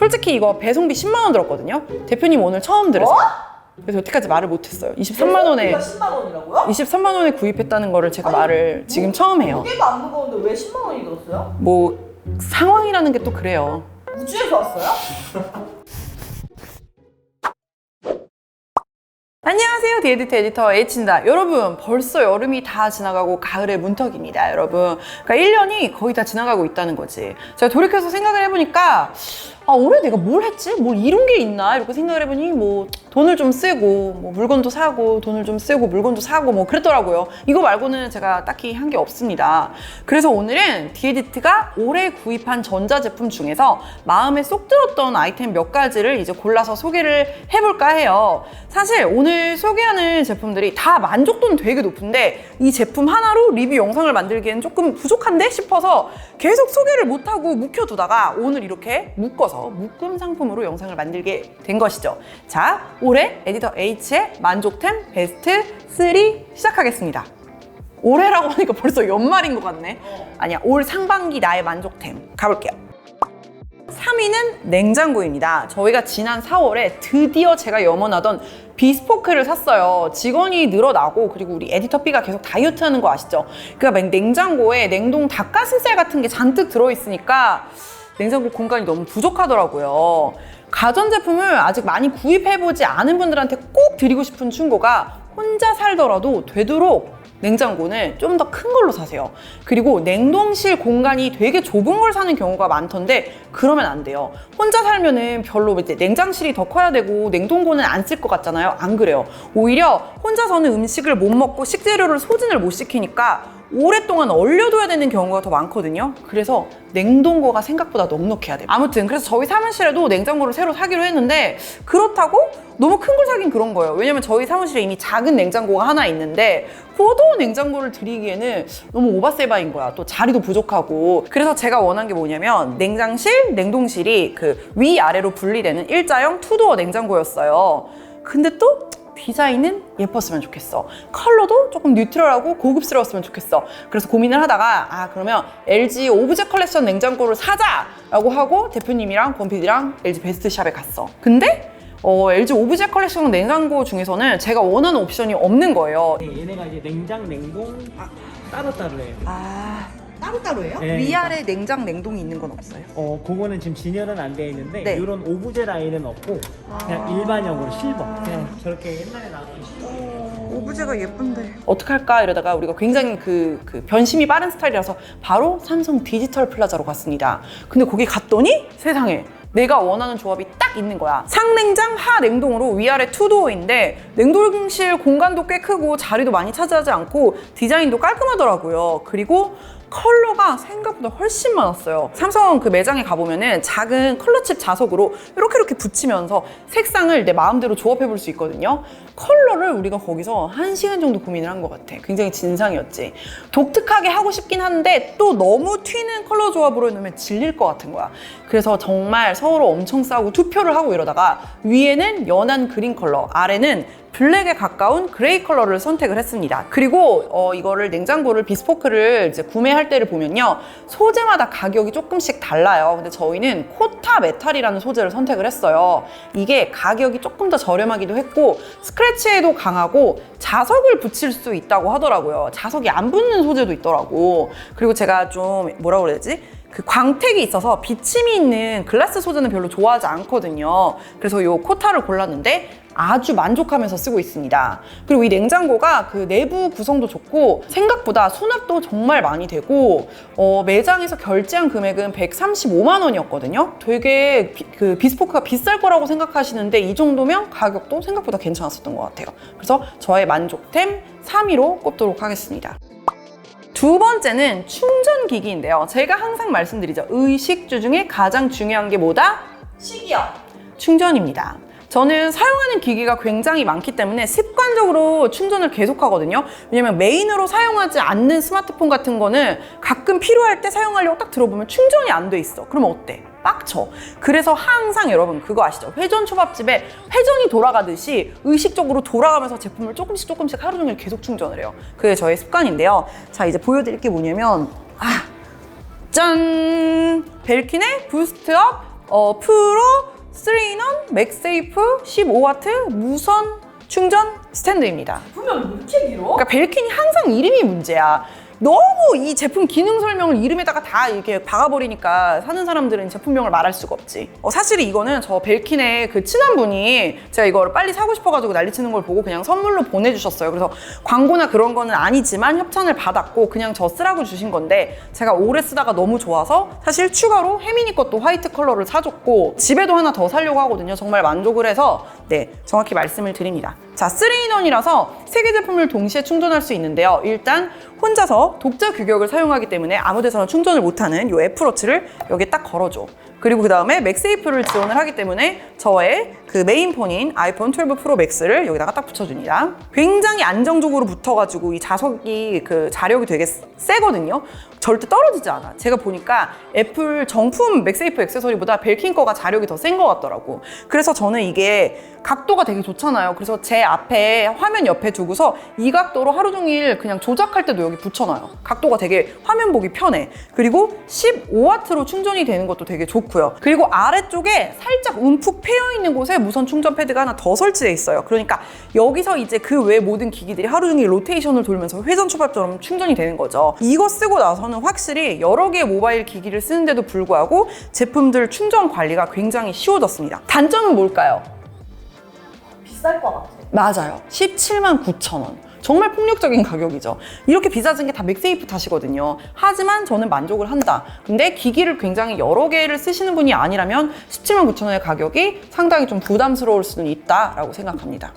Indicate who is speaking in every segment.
Speaker 1: 솔직히 이거 배송비 10만 원 들었거든요. 대표님 오늘 처음 들으세요. 그래서 여태까지 말을 못했어요. 23만 원에
Speaker 2: 10만 원이라고요?
Speaker 1: 23만 원에 구입했다는 거를 제가 말을 지금 처음 해요.
Speaker 2: 무게가 안 무거운데 왜 10만 원이 들었어요?
Speaker 1: 뭐 상황이라는 게 또 그래요.
Speaker 2: 우주에서 왔어요?
Speaker 1: 안녕하세요. 디에디트 에디터 H입니다. 여러분, 벌써 여름이 다 지나가고 가을의 문턱입니다. 여러분. 그러니까 1년이 거의 다 지나가고 있다는 거지. 제가 돌이켜서 생각을 해보니까 아, 올해 내가 뭘 했지? 뭘 이룬 게 있나? 이렇게 생각을 해보니 뭐 돈을 좀 쓰고 뭐 물건도 사고 돈을 좀 쓰고 물건도 사고 뭐 그랬더라고요. 이거 말고는 제가 딱히 한 게 없습니다. 그래서 오늘은 디에디트가 올해 구입한 전자제품 중에서 마음에 쏙 들었던 아이템 몇 가지를 이제 골라서 소개를 해볼까 해요. 사실 오늘 소개하는 제품들이 다 만족도는 되게 높은데 이 제품 하나로 리뷰 영상을 만들기엔 조금 부족한데 싶어서 계속 소개를 못하고 묵혀두다가 오늘 이렇게 묶어서 묶음 상품으로 영상을 만들게 된 것이죠. 자, 올해 에디터 H의 만족템 베스트 3 시작하겠습니다. 올해라고 하니까 벌써 연말인 것 같네. 아니야, 올 상반기 나의 만족템 가볼게요. 3위는 냉장고입니다. 저희가 지난 4월에 드디어 제가 염원하던 비스포크를 샀어요. 직원이 늘어나고 그리고 우리 에디터비가 계속 다이어트 하는 거 아시죠? 그러니까 막 냉장고에 냉동 닭가슴살 같은 게 잔뜩 들어있으니까 냉장고 공간이 너무 부족하더라고요. 가전제품을 아직 많이 구입해보지 않은 분들한테 꼭 드리고 싶은 충고가 혼자 살더라도 되도록 냉장고는 좀 더 큰 걸로 사세요. 그리고 냉동실 공간이 되게 좁은 걸 사는 경우가 많던데 그러면 안 돼요. 혼자 살면은 별로 이제 냉장실이 더 커야 되고 냉동고는 안 쓸 것 같잖아요. 안 그래요. 오히려 혼자서는 음식을 못 먹고 식재료를 소진을 못 시키니까 오랫동안 얼려둬야 되는 경우가 더 많거든요. 그래서 냉동고가 생각보다 넉넉해야 돼요. 아무튼 그래서 저희 사무실에도 냉장고를 새로 사기로 했는데 그렇다고 너무 큰 걸 사긴 그런 거예요. 왜냐면 저희 사무실에 이미 작은 냉장고가 하나 있는데 포도 냉장고를 드리기에는 너무 오바세바인 거야. 또 자리도 부족하고. 그래서 제가 원한 게 뭐냐면 냉장실, 냉동실이 그 위아래로 분리되는 일자형 투도어 냉장고였어요. 근데 또 디자인은 예뻤으면 좋겠어. 컬러도 조금 뉴트럴하고 고급스러웠으면 좋겠어. 그래서 고민을 하다가 아 그러면 LG 오브제 컬렉션 냉장고를 사자 라고 하고 대표님이랑 권PD랑 LG 베스트샵에 갔어. 근데 어, LG 오브제 컬렉션 냉장고 중에서는 제가 원하는 옵션이 없는 거예요.
Speaker 3: 네, 얘네가 이제 냉장, 냉동 따로따로 해요.
Speaker 1: 아
Speaker 2: 따로따로예요?
Speaker 3: 네,
Speaker 1: 위아래 냉장 냉동이 있는 건 없어요?
Speaker 3: 어, 그거는 지금 진열은 안 돼 있는데
Speaker 1: 네.
Speaker 3: 이런 오브제 라인은 없고 그냥 일반형으로 실버. 그냥 저렇게 옛날에 나왔던 실버.
Speaker 1: 오브제가 예쁜데. 어떻게 할까? 이러다가 우리가 굉장히 그, 그 변심이 빠른 스타일이라서 바로 삼성 디지털 플라자로 갔습니다. 근데 거기 갔더니 세상에 내가 원하는 조합이 딱 있는 거야. 상냉장 하냉동으로 위아래 투도어인데 냉동실 공간도 꽤 크고 자리도 많이 차지하지 않고 디자인도 깔끔하더라고요. 그리고 컬러가 생각보다 훨씬 많았어요. 삼성 그 매장에 가보면은 작은 컬러칩 자석으로 이렇게 이렇게 붙이면서 색상을 내 마음대로 조합해 볼 수 있거든요. 컬러를 우리가 거기서 한 시간 정도 고민을 한 것 같아. 굉장히 진상이었지. 독특하게 하고 싶긴 한데 또 너무 튀는 컬러 조합으로 해놓으면 질릴 것 같은 거야. 그래서 정말 서로 엄청 싸우고 투표를 하고 이러다가 위에는 연한 그린 컬러, 아래는 블랙에 가까운 그레이 컬러를 선택을 했습니다. 그리고 어, 이거를 냉장고를 비스포크를 이제 구매할 때를 보면요. 소재마다 가격이 조금씩 달라요. 근데 저희는 코타 메탈이라는 소재를 선택을 했어요. 이게 가격이 조금 더 저렴하기도 했고 스크래치에도 강하고 자석을 붙일 수 있다고 하더라고요. 자석이 안 붙는 소재도 있더라고. 그리고 제가 좀 뭐라 그래야 되지? 그 광택이 있어서 비침이 있는 글라스 소재는 별로 좋아하지 않거든요. 그래서 이 코타를 골랐는데 아주 만족하면서 쓰고 있습니다. 그리고 이 냉장고가 그 내부 구성도 좋고 생각보다 수납도 정말 많이 되고 어, 매장에서 결제한 금액은 135만 원이었거든요. 되게 비, 그 비스포크가 비쌀 거라고 생각하시는데 이 정도면 가격도 생각보다 괜찮았었던 것 같아요. 그래서 저의 만족템 3위로 꼽도록 하겠습니다. 두 번째는 충전기기인데요. 제가 항상 말씀드리죠. 의식주 중에 가장 중요한 게 뭐다?
Speaker 2: 시기요.
Speaker 1: 충전입니다. 저는 사용하는 기기가 굉장히 많기 때문에 습관적으로 충전을 계속 하거든요. 왜냐면 메인으로 사용하지 않는 스마트폰 같은 거는 가끔 필요할 때 사용하려고 딱 들어보면 충전이 안 돼 있어. 그러면 어때? 빡쳐. 그래서 항상 여러분 그거 아시죠? 회전 초밥집에 회전이 돌아가듯이 의식적으로 돌아가면서 제품을 조금씩 조금씩 하루 종일 계속 충전을 해요. 그게 저의 습관인데요. 자, 이제 보여드릴 게 뭐냐면, 아, 짠! 벨킨의 부스트업 어, 프로 3인원 맥세이프 15와트 무선 충전 스탠드입니다.
Speaker 2: 분명 왜 이렇게 길어?
Speaker 1: 그러니까 벨킨이 항상 이름이 문제야. 너무 이 제품 기능 설명을 이름에다가 다 이렇게 박아버리니까 사는 사람들은 제품명을 말할 수가 없지. 어, 사실 이거는 저 벨킨의 그 친한 분이 제가 이거를 빨리 사고 싶어가지고 난리치는 걸 보고 그냥 선물로 보내주셨어요. 그래서 광고나 그런 거는 아니지만 협찬을 받았고 그냥 저 쓰라고 주신 건데 제가 오래 쓰다가 너무 좋아서 사실 추가로 혜민이 것도 화이트 컬러를 사줬고 집에도 하나 더 사려고 하거든요. 정말 만족을 해서 네 정확히 말씀을 드립니다. 자 3인원이라서 세 개 제품을 동시에 충전할 수 있는데요. 일단 혼자서 독자 규격을 사용하기 때문에 아무 데서나 충전을 못하는 이 애플워치를 여기에 딱 걸어줘. 그리고 그 다음에 맥세이프를 지원을 하기 때문에 저의 그 메인폰인 아이폰 12 프로 맥스를 여기다가 딱 붙여줍니다. 굉장히 안정적으로 붙어가지고 이 자석이 그 자력이 되게 세거든요. 절대 떨어지지 않아. 제가 보니까 애플 정품 맥세이프 액세서리보다 벨킨 거가 자력이 더 센 것 같더라고. 그래서 저는 이게 각도가 되게 좋잖아요. 그래서 제 앞에 화면 옆에 두고서 이 각도로 하루 종일 그냥 조작할 때도 여기 붙여놔요. 각도가 되게 화면 보기 편해. 그리고 15와트로 충전이 되는 것도 되게 좋고요. 그리고 아래쪽에 살짝 움푹 패여 있는 곳에 무선 충전 패드가 하나 더 설치돼 있어요. 그러니까 여기서 이제 그 외 모든 기기들이 하루 종일 로테이션을 돌면서 회전 초밥처럼 충전이 되는 거죠. 이거 쓰고 나서는 확실히 여러 개의 모바일 기기를 쓰는데도 불구하고 제품들 충전 관리가 굉장히 쉬워졌습니다. 단점은 뭘까요?
Speaker 2: 비쌀 것 같아.
Speaker 1: 맞아요. 17만 9천 원. 정말 폭력적인 가격이죠. 이렇게 비싸진 게 다 맥세이프 탓이거든요. 하지만 저는 만족을 한다. 근데 기기를 굉장히 여러 개를 쓰시는 분이 아니라면 17만 9천 원의 가격이 상당히 좀 부담스러울 수는 있다라고 생각합니다.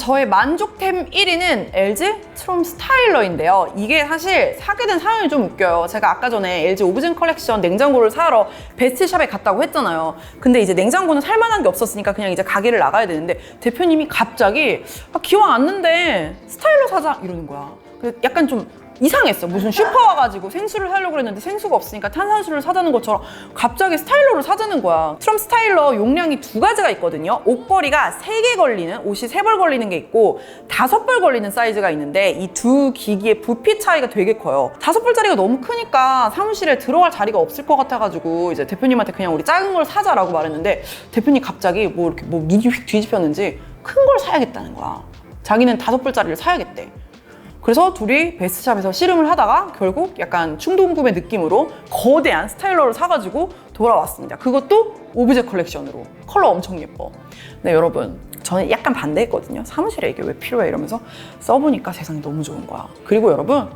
Speaker 1: 저의 만족템 1위는 LG 트롬 스타일러인데요. 이게 사실 사게 된 사연이 좀 웃겨요. 제가 아까 전에 LG 오브젠 컬렉션 냉장고를 사러 베스트샵에 갔다고 했잖아요. 근데 이제 냉장고는 살만한 게 없었으니까 그냥 이제 가게를 나가야 되는데 대표님이 갑자기 아, 기왕 왔는데 스타일러 사자 이러는 거야. 약간 좀 이상했어. 무슨 슈퍼 와가지고 생수를 사려고 그랬는데 생수가 없으니까 탄산수를 사자는 것처럼 갑자기 스타일러를 사자는 거야. 트럼 스타일러 용량이 두 가지가 있거든요. 옷걸이가 세 개 걸리는, 옷이 세 벌 걸리는 게 있고 다섯 벌 걸리는 사이즈가 있는데 이 두 기기의 부피 차이가 되게 커요. 다섯 벌짜리가 너무 크니까 사무실에 들어갈 자리가 없을 것 같아가지고 이제 대표님한테 그냥 우리 작은 걸 사자라고 말했는데 대표님 갑자기 뭐 이렇게 뭐 눈이 휙 뒤집혔는지 큰 걸 사야겠다는 거야. 자기는 다섯 벌짜리를 사야겠대. 그래서 둘이 베스트샵에서 씨름을 하다가 결국 약간 충동구매 느낌으로 거대한 스타일러를 사가지고 돌아왔습니다. 그것도 오브제 컬렉션으로. 컬러 엄청 예뻐. 네, 여러분. 저는 약간 반대했거든요. 사무실에 이게 왜 필요해? 이러면서 써보니까 세상이 너무 좋은 거야. 그리고 여러분,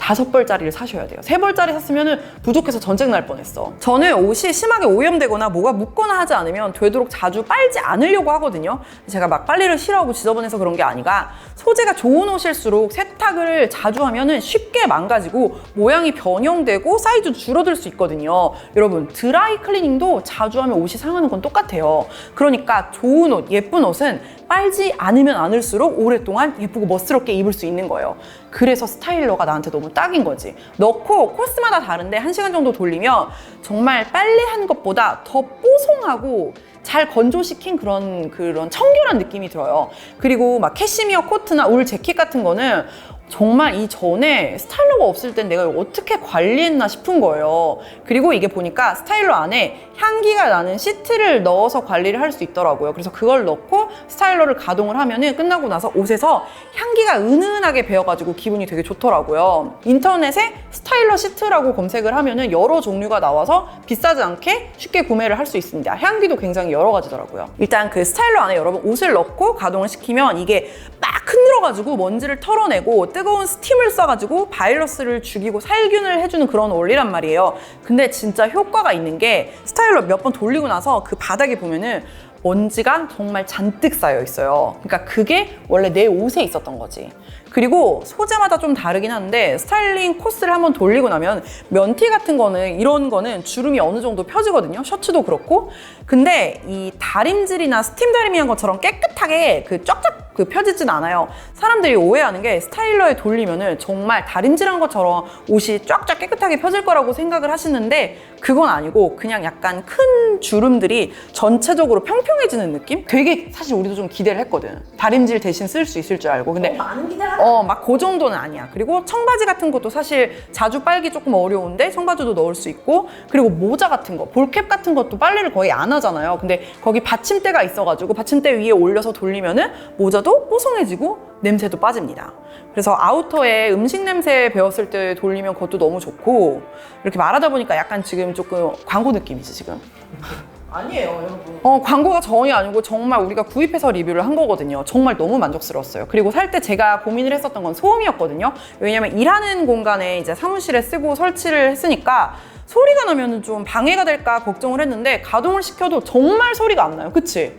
Speaker 1: 다섯 벌짜리를 사셔야 돼요. 세 벌짜리 샀으면 부족해서 전쟁 날 뻔했어. 저는 옷이 심하게 오염되거나 뭐가 묻거나 하지 않으면 되도록 자주 빨지 않으려고 하거든요. 제가 막 빨래를 싫어하고 지저분해서 그런 게 아니라 소재가 좋은 옷일수록 세탁을 자주 하면은 쉽게 망가지고 모양이 변형되고 사이즈 줄어들 수 있거든요. 여러분 드라이 클리닝도 자주 하면 옷이 상하는 건 똑같아요. 그러니까 좋은 옷, 예쁜 옷은 빨지 않으면 않을수록 오랫동안 예쁘고 멋스럽게 입을 수 있는 거예요. 그래서 스타일러가 나한테 너무 딱인 거지. 넣고 코스마다 다른데 한시간 정도 돌리면 정말 빨래한 것보다 더 뽀송하고 잘 건조시킨 그런 그런 청결한 느낌이 들어요. 그리고 막 캐시미어 코트나 울 재킷 같은 거는 정말 이 전에 스타일러가 없을 땐 내가 이걸 어떻게 관리했나 싶은 거예요. 그리고 이게 보니까 스타일러 안에 향기가 나는 시트를 넣어서 관리를 할 수 있더라고요. 그래서 그걸 넣고 스타일러를 가동을 하면은 끝나고 나서 옷에서 향기가 은은하게 배어가지고 기분이 되게 좋더라고요. 인터넷에 스타일러 시트라고 검색을 하면은 여러 종류가 나와서 비싸지 않게 쉽게 구매를 할 수 있습니다. 향기도 굉장히 여러 가지더라고요. 일단 그 스타일러 안에 여러분 옷을 넣고 가동을 시키면 이게 막 흔들어가지고 먼지를 털어내고 뜨거운 스팀을 쏴가지고 바이러스를 죽이고 살균을 해주는 그런 원리란 말이에요. 근데 진짜 효과가 있는 게 스타일러 몇 번 돌리고 나서 그 바닥에 보면은 먼지가 정말 잔뜩 쌓여 있어요. 그러니까 그게 원래 내 옷에 있었던 거지. 그리고 소재마다 좀 다르긴 한데 스타일링 코스를 한번 돌리고 나면 면티 같은 거는 이런 거는 주름이 어느 정도 펴지거든요. 셔츠도 그렇고. 근데 이 다림질이나 스팀 다리미한 것처럼 깨끗하게 그 쫙쫙 그 펴지진 않아요. 사람들이 오해하는 게 스타일러에 돌리면은 정말 다림질한 것처럼 옷이 쫙쫙 깨끗하게 펴질 거라고 생각을 하시는데 그건 아니고 그냥 약간 큰 주름들이 전체적으로 평평해지는 느낌? 되게 사실 우리도 좀 기대를 했거든. 다림질 대신 쓸 수 있을 줄 알고. 근데
Speaker 2: 많은 기대를.
Speaker 1: 어, 막 그 정도는 아니야. 그리고 청바지 같은 것도 사실 자주 빨기 조금 어려운데 청바지도 넣을 수 있고 그리고 모자 같은 거, 볼캡 같은 것도 빨래를 거의 안 하잖아요. 근데 거기 받침대가 있어가지고 받침대 위에 올려서 돌리면은 모자도 뽀송해지고 냄새도 빠집니다. 그래서 아우터에 음식 냄새 배웠을 때 돌리면 그것도 너무 좋고 이렇게 말하다 보니까 약간 지금 조금 광고 느낌이지 지금.
Speaker 2: 아니에요, 여러분.
Speaker 1: 어, 광고가 전이 아니고 정말 우리가 구입해서 리뷰를 한 거거든요. 정말 너무 만족스러웠어요. 그리고 살 때 제가 고민을 했었던 건 소음이었거든요. 왜냐면 일하는 공간에 이제 사무실에 쓰고 설치를 했으니까 소리가 나면 좀 방해가 될까 걱정을 했는데 가동을 시켜도 정말 소리가 안 나요. 그치?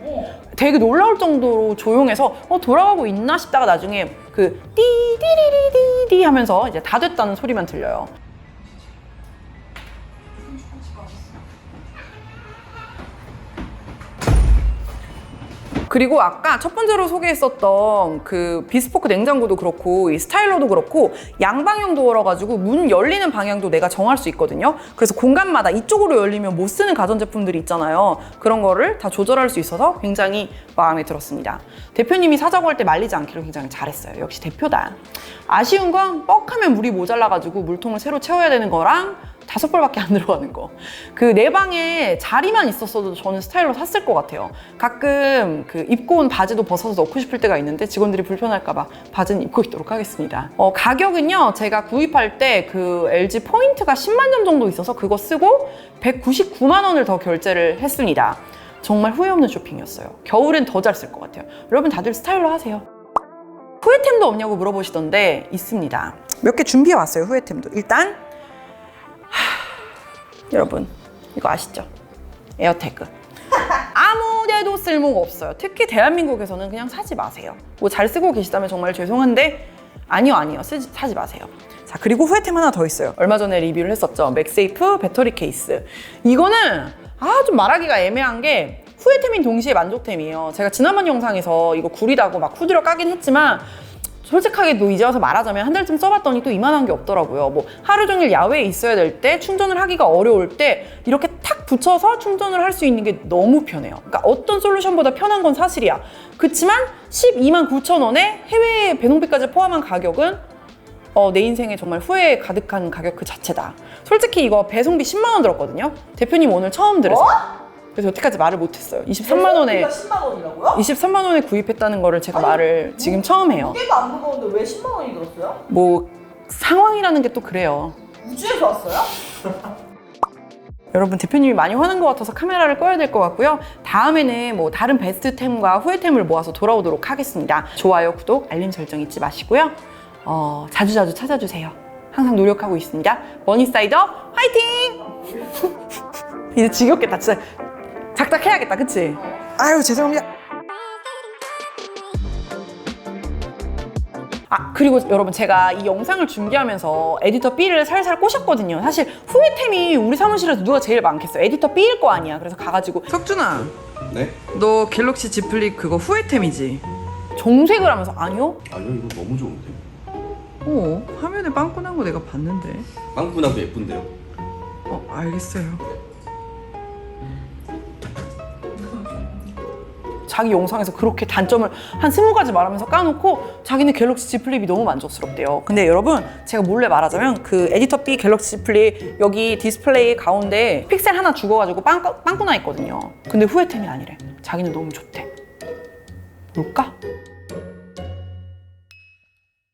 Speaker 1: 되게 놀라울 정도로 조용해서 어, 돌아가고 있나 싶다가 나중에 그 띠디리리디디 하면서 이제 다 됐다는 소리만 들려요. 그리고 아까 첫 번째로 소개했었던 그 비스포크 냉장고도 그렇고 이 스타일러도 그렇고 양방향 도어라 가지고 문 열리는 방향도 내가 정할 수 있거든요. 그래서 공간마다 이쪽으로 열리면 못 쓰는 가전제품들이 있잖아요. 그런 거를 다 조절할 수 있어서 굉장히 마음에 들었습니다. 대표님이 사자고 할 때 말리지 않기로 굉장히 잘했어요. 역시 대표다. 아쉬운 건 뻑하면 물이 모자라가지고 물통을 새로 채워야 되는 거랑 다섯 벌밖에 안 들어가는 거. 그 내 방에 자리만 있었어도 저는 스타일러 샀을 것 같아요. 가끔 그 입고 온 바지도 벗어서 넣고 싶을 때가 있는데 직원들이 불편할까봐 바지는 입고 있도록 하겠습니다. 어, 가격은요, 제가 구입할 때 그 LG 포인트가 10만 점 정도 있어서 그거 쓰고 199만 원을 더 결제를 했습니다. 정말 후회 없는 쇼핑이었어요. 겨울엔 더 잘 쓸 것 같아요. 여러분 다들 스타일러 하세요. 후회템도 없냐고 물어보시던데 있습니다. 몇 개 준비해 왔어요. 후회템도. 일단 여러분 이거 아시죠? 에어태그. 아무데도 쓸모가 없어요. 특히 대한민국에서는 그냥 사지 마세요. 뭐 잘 쓰고 계시다면 정말 죄송한데 아니요 아니요. 쓰지, 사지 마세요. 자 그리고 후회템 하나 더 있어요. 얼마 전에 리뷰를 했었죠. 맥세이프 배터리 케이스. 이거는 아 좀 말하기가 애매한 게 후회템인 동시에 만족템이에요. 제가 지난번 영상에서 이거 구리다고 막 후드려 까긴 했지만 솔직하게 또 이제 와서 말하자면 한 달쯤 써봤더니 또 이만한 게 없더라고요. 뭐 하루 종일 야외에 있어야 될 때 충전을 하기가 어려울 때 이렇게 탁 붙여서 충전을 할 수 있는 게 너무 편해요. 그러니까 어떤 솔루션보다 편한 건 사실이야. 그렇지만 12만 9천 원에 해외 배송비까지 포함한 가격은 어, 내 인생에 정말 후회 가득한 가격 그 자체다. 솔직히 이거 배송비 10만 원 들었거든요. 대표님 오늘 처음 들으세요. 그래서 여태까지 말을 못했어요. 23만 원에
Speaker 2: 10만 원이라고요?
Speaker 1: 23만 원에 구입했다는 거를 제가 말을 지금 처음 해요.
Speaker 2: 무게가 안 무거운데 왜 10만 원이 들었어요?
Speaker 1: 뭐 상황이라는 게 또 그래요.
Speaker 2: 우주에서 왔어요?
Speaker 1: 여러분 대표님이 많이 화난 것 같아서 카메라를 꺼야 될 것 같고요. 다음에는 뭐 다른 베스트템과 후회템을 모아서 돌아오도록 하겠습니다. 좋아요, 구독, 알림 설정 잊지 마시고요. 어, 자주자주 찾아주세요. 항상 노력하고 있습니다. 머니사이더 화이팅! 이제 지겹겠다. 진짜 작작해야겠다. 그치? 아유 죄송합니다. 아 그리고 여러분 제가 이 영상을 준비하면서 에디터 B를 살살 꼬셨거든요 사실 후회템이 우리 사무실에서 누가 제일 많겠어 에디터 B일 거 아니야 그래서 가가지고 석준아
Speaker 4: 네?
Speaker 1: 너 갤럭시 Z 플립 그거 후회템이지 정색을 하면서 아니요?
Speaker 4: 아니요 이거 너무 좋은데
Speaker 1: 어 화면에 빵꾸 난 거 내가 봤는데
Speaker 4: 빵꾸나도 예쁜데요
Speaker 1: 어 알겠어요 자기 영상에서 그렇게 단점을 한 스무 가지 말하면서 까놓고 자기는 갤럭시 Z 플립이 너무 만족스럽대요. 근데 여러분 제가 몰래 말하자면 그 에디터 B 갤럭시 Z 플립 여기 디스플레이 가운데 픽셀 하나 죽어가지고 빵, 빵꾸나 있거든요. 근데 후회템이 아니래. 자기는 너무 좋대. 뭘까?